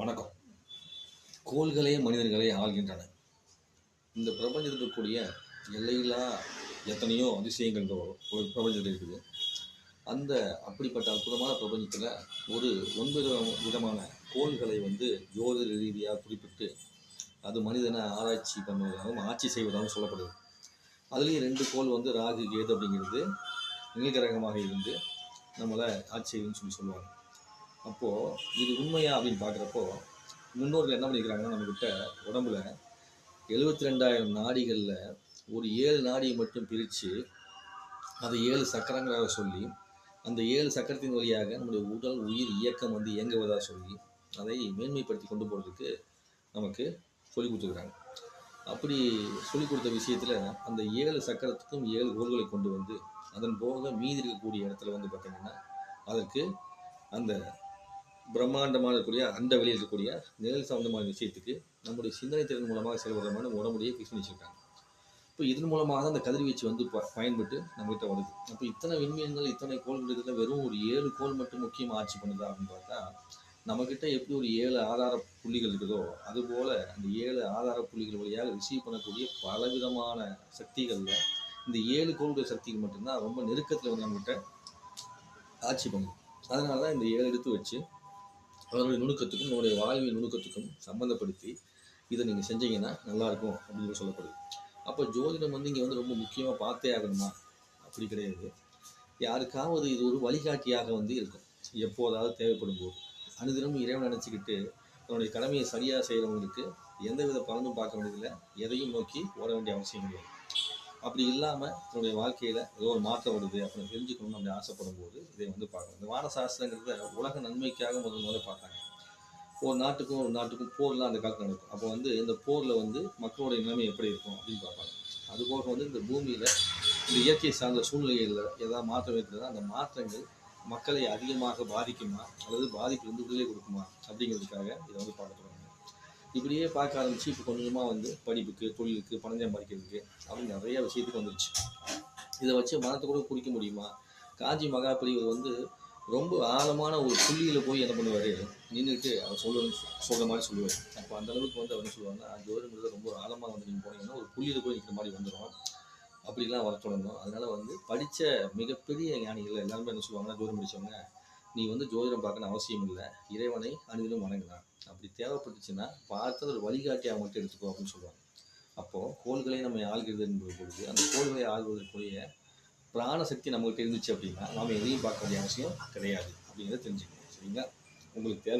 வணக்கம். கோள்களே மனிதர்களே ஆள்கின்றன. இந்த பிரபஞ்சத்தில் இருக்கக்கூடிய எல்லையில்லா எத்தனையோ அதிசயங்கள் இந்த ஒரு பிரபஞ்சத்தில் இருக்குது. அந்த அப்படிப்பட்ட அற்புதமான பிரபஞ்சத்தில் ஒரு ஒன்பது விதமான கோள்களை வந்து ஜோதிட ரீதியாக குறிப்பிட்டு அது மனிதனை ஆராய்ச்சி பண்ணுவதாகவும் ஆட்சி செய்வதாகவும் சொல்லப்படுது. அதுலேயும் ரெண்டு கோள் வந்து ராகு கேது அப்படிங்கிறது நிலக்கிரகமாக இருந்து நம்மளை ஆட்சி செய்யுதுன்னு சொல்லி சொல்லுவாங்க. அப்போது இது உண்மையா அப்படின்னு பார்க்குறப்போ முன்னோர்கள் என்ன பண்ணிக்கிறாங்கன்னா நம்மக்கிட்ட உடம்புல எழுபத்தி ரெண்டாயிரம் நாடிகளில் ஒரு ஏழு நாடியை மட்டும் பிரித்து அதை ஏழு சக்கரங்களாக சொல்லி அந்த ஏழு சக்கரத்தின் வழியாக நம்முடைய உடல் உயிர் இயக்கம் வந்து இயங்குவதாக சொல்லி அதை மேன்மைப்படுத்தி கொண்டு போகிறதுக்கு நமக்கு சொல்லி கொடுத்துருக்குறாங்க. அப்படி சொல்லி கொடுத்த விஷயத்தில் அந்த ஏழு சக்கரத்துக்கும் ஏழு கோள்களை கொண்டு வந்து அதன் போக மீதி இருக்கக்கூடிய இடத்துல வந்து பார்த்திங்கன்னா அதற்கு அந்த பிரம்மாண்டமாக இருக்கக்கூடிய அந்த வெளியில் இருக்கக்கூடிய நிழல் சம்பந்தமான விஷயத்துக்கு நம்முடைய சிந்தனை திறன் மூலமாக செயல்படுறமான உடம்புடைய ஃபிக்ஸ் பண்ணி வச்சுருக்காங்க இப்போ இதன் மூலமாக தான் அந்த கதிர்வீச்சு வந்து ப பயன்பட்டு நம்மகிட்ட வருது. அப்போ இத்தனை விண்மீன்கள் இத்தனை கோள்கள் வெறும் ஒரு ஏழு கோள் மட்டும் முக்கியமாக ஆட்சி பண்ணுதா அப்படின்னு பார்த்தா நம்மக்கிட்ட எப்படி ஒரு ஏழு ஆதார புள்ளிகள் இருக்குதோ அதுபோல் அந்த ஏழு ஆதார புள்ளிகள் வழியாக ரிசீவ் பண்ணக்கூடிய பலவிதமான சக்திகளில் இந்த ஏழு கோளுடைய சக்திகள் மட்டும்தான் ரொம்ப நெருக்கத்தில் வந்து நம்மகிட்ட ஆட்சி பண்ணுது. அதனால தான் இந்த ஏழு எடுத்து வச்சு அதனுடைய நுணுக்கத்துக்கும் நம்முடைய வாழ்வின் நுணுக்கத்துக்கும் சம்மந்தப்படுத்தி இதை நீங்கள் செஞ்சீங்கன்னா நல்லாயிருக்கும் அப்படின்னு சொல்லப்படுது. அப்போ ஜோதிடம் வந்து இங்கே வந்து ரொம்ப முக்கியமாக பார்த்தே ஆகணுமா? அப்படி கிடையாது. யாருக்காவது இது ஒரு வழிகாட்டியாக வந்து இருக்கும். எப்போதாவது தேவைப்படும் போது அனுதினமும் இறைவன் நினச்சிக்கிட்டு தன்னுடைய கடமையை சரியாக செய்கிறவங்களுக்கு எந்தவித பலனும் பார்க்க வேண்டியதில்லை. எதையும் நோக்கி ஓட வேண்டிய அவசியம் கிடையாது. அப்படி இல்லாமல் தன்னுடைய வாழ்க்கையில் ஏதோ ஒரு மாற்றம் வருது அப்படின்னு தெரிஞ்சுக்கணும்னு அப்படி ஆசைப்படும் போது இதை வந்து பார்க்கணும். இந்த வான சாஸ்திரங்கிறத உலக நன்மைக்காக முதல் முதல்ல பார்த்தாங்க. ஒரு நாட்டுக்கும் ஒரு நாட்டுக்கும் போர்லாம் அந்த காலத்தில் நடக்கும். அப்போ வந்து இந்த போரில் வந்து மக்களுடைய நிலைமை எப்படி இருக்கும் அப்படின்னு பார்ப்பாங்க. அதுபோக வந்து இந்த பூமியில் இந்த இயற்கை சார்ந்த சூழ்நிலைகளில் ஏதாவது மாற்றம் இருக்கிறதா அந்த மாற்றங்கள் மக்களை அதிகமாக பாதிக்குமா அல்லது பாதிப்பு வந்து விடுதலை கொடுக்குமா அப்படிங்கிறதுக்காக இதை வந்து பார்க்க இப்படியே பார்க்க ஆரம்பிச்சு இப்போ கொஞ்சமாக வந்து படிப்புக்கு தொழிலுக்கு பணம் சம்பாதிக்கிறதுக்கு அப்படின்னு நிறைய விஷயத்துக்கு வந்துருச்சு. இதை வச்சு மனத்தை கூட குறிக்க முடியுமா? காஞ்சி மகாபெரியவர் வந்து ரொம்ப ஆழமான ஒரு புள்ளியில் போய் என்ன பண்ணுவார்? நின்றுட்டு அவர் சொல்ல சொல்கிற மாதிரி சொல்லுவார். அப்போ அந்த அளவுக்கு வந்து அவர் என்ன சொல்லுவாங்கன்னா ஜோதிடங்கிறது ரொம்ப ஆழமாக வந்து நீங்கள் போனீங்கன்னா ஒரு புள்ளியில் போய் நிற்கிற மாதிரி வந்துடும் அப்படிலாம் வர தொடங்கும். அதனால் வந்து படித்த மிகப்பெரிய ஞானிகள் எல்லாருமே என்ன சொல்லுவாங்கன்னா ஜோதிடம் படித்தவங்க நீ வந்து ஜோதிடம் பார்க்கணும் அவசியம் இல்லை. இறைவனை அனுதினம் வணங்கலாம் அப்படி தேவைப்பட்டுச்சுன்னா பார்த்து ஒரு வழிகாட்டியாக மட்டும் எடுத்துக்கோ அப்படின்னு சொல்லுவாங்க. அப்போது கோள்களை நம்ம ஆள்கிறது என்பது பொழுது அந்த கோள்களை ஆள்வதற்குரிய பிராண சக்தி நம்மகிட்ட இருந்துச்சு அப்படின்னா நாம் எதையும் பார்க்க வேண்டிய அவசியம் கிடையாது அப்படிங்கிறத தெரிஞ்சுக்கணும். சரிங்களா? உங்களுக்கு தேவை